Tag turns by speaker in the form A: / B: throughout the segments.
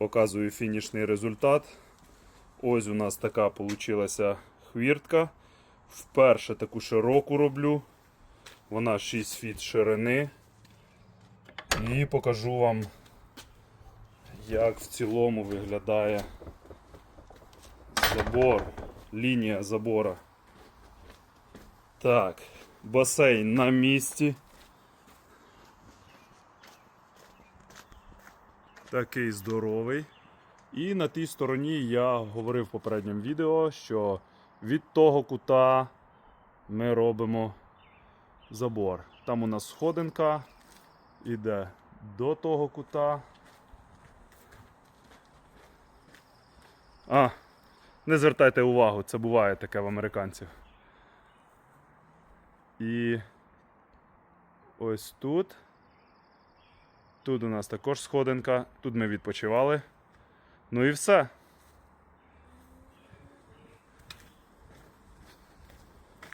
A: Показую фінішний результат. Ось у нас така вийшла хвіртка. Вперше таку широку роблю. Вона 6 фіт ширини. І покажу вам, як в цілому виглядає забор, лінія забора. Так, басейн на місці. Такий здоровий. І на тій стороні я говорив в попередньому відео, що від того кута ми робимо забор. Там у нас сходинка іде до того кута. А, не звертайте увагу, це буває таке в американців. І ось тут. Тут у нас також сходинка, тут ми відпочивали. Ну і все.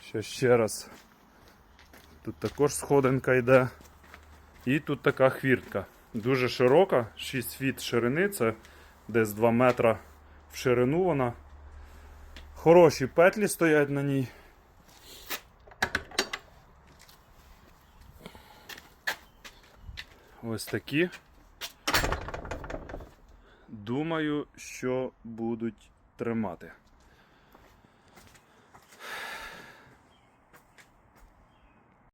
A: Ще ще раз. Тут також сходинка йде. І тут така хвіртка. Дуже широка, 6 фіт ширини, це десь 2 метра в ширину вона. Хороші петлі стоять на ній. Ось такі. Думаю, що будуть тримати.